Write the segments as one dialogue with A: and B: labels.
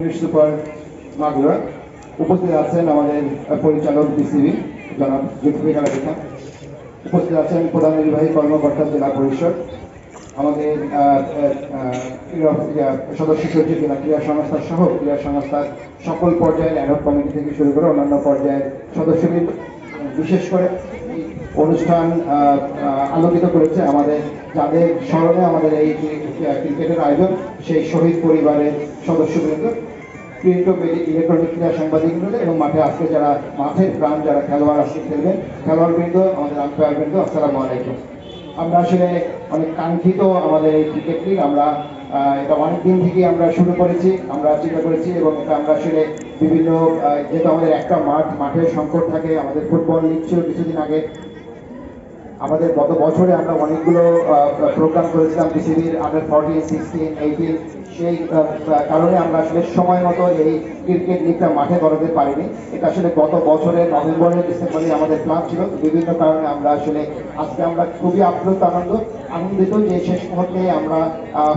A: Super Magura উপস্থিত আছেন আমাদের পরিচালক বিসিবি জনাব উপস্থিত আছেন প্রধান নির্বাহী কর্মকর্তা জেলা পরিষদ, আমাদের সদস্য সচিব জেলা ক্রীড়া সংস্থা সহ ক্রীড়া সংস্থার সকল পর্যায়ের অ্যাডক কমিটি থেকে শুরু করে অন্যান্য পর্যায়ের সদস্যবৃন্দ, বিশেষ করে অনুষ্ঠান আলোকিত করেছে আমাদের, যাদের স্মরণে আমাদের এই ক্রিকেটের আয়োজন, সেই শহীদ পরিবারের সদস্যবৃন্দ। প্রিন্ট ইলেকট্রনিক ক্রীড়া সাংবাদিকবৃন্দ এবং মাঠে আজকে যারা মাঠে প্রাণ যারা খেলোয়াড় আজকে খেলবেন খেলোয়াড়বৃন্দ আমাদের আম্পায়ার বৃন্দ, আসসালামু আলাইকুম। আমরা আসলে অনেক কাঙ্ক্ষিত আমাদের এই ক্রিকেট লিগ আমরা এটা অনেক দিন থেকে আমরা শুরু করেছি, আমরা চিন্তা করেছি এবং এটা আমরা আসলে বিভিন্ন যেহেতু আমাদের একটা মাঠ, মাঠের সংকট থাকে, আমাদের ফুটবল লিগ ছিল কিছুদিন আগে। আমাদের গত বছরে আমরা অনেকগুলো প্রোগ্রাম করেছিলাম, পৃথিবীর আন্ডার ফর্টিন সিক্সটিন এইটিন সেই কারণে আমরা আসলে সময় মতো এই ক্রিকেট লিগটা মাঠে করাতে পারিনি। এটা আসলে গত বছরের নভেম্বরের ডিসেম্বরে আমাদের প্ল্যান ছিল। বিভিন্ন কারণে আমরা আসলে আজকে আমরা খুবই আপ্লুত, আনন্দ, আনন্দিত যে শেষ মুহূর্তে আমরা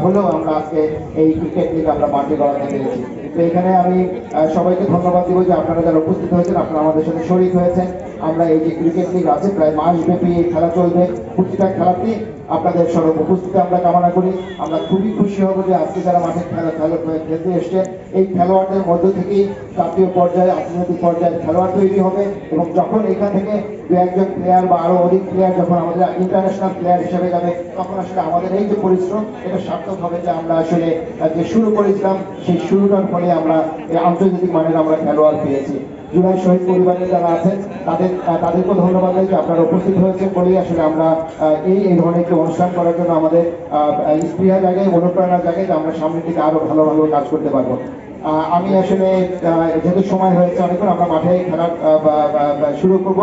A: হলেও আমরা আজকে এই ক্রিকেট লিগ আমরা মাঠে করাতে পেরেছি। তো এখানে আমি সবাইকে ধন্যবাদ দিব যে আপনারা যারা উপস্থিত হয়েছেন, আপনারা আমাদের সাথে শরিক হয়েছেন। আমরা এই যে ক্রিকেট লিগ আছে, প্রায় মাস ব্যাপী এই খেলা চলবে। প্রতিটা খেলাতেই আপনাদের সর্ব উপস্থিতি আমরা কামনা করি। আমরা খুবই খুশি হব যে আজকে যারা মাঠে খেলা খেলো খেলতে এসছেন এই খেলোয়াড়দের মধ্য থেকেই জাতীয় পর্যায়ে, আন্তর্জাতিক পর্যায়ে খেলোয়াড় তৈরি হবে এবং যখন এখান থেকে দু একজন প্লেয়ার বা আরও অধিক প্লেয়ার যখন আমাদের ইন্টারন্যাশনাল প্লেয়ার হিসেবে যাবে, তখন আসলে আমাদের এই যে পরিশ্রম, এটা সার্থক হবে যে আমরা আসলে যে শুরু করেছিলাম, সেই শুরুটার ফলে আমরা আন্তর্জাতিক মানের আমরা খেলোয়াড় পেয়েছি। জুলাই শহীদ পরিবারের যারা আছেন, তাদের তাদেরকেও ধন্যবাদ দেয় যে আপনারা উপস্থিত হয়েছে বলেই আসলে আমরা এই এই ধরনের একটি অনুষ্ঠান করার জন্য আমাদের স্পৃহা জায়গায়, অনুপ্রেরণার জায়গায় যে আমরা সামনের দিকে আরও ভালো ভালো কাজ করতে পারব। আমি আসলে যেহেতু সময় হয়েছে অনেকক্ষণ, আমরা মাঠে খেলা শুরু করব।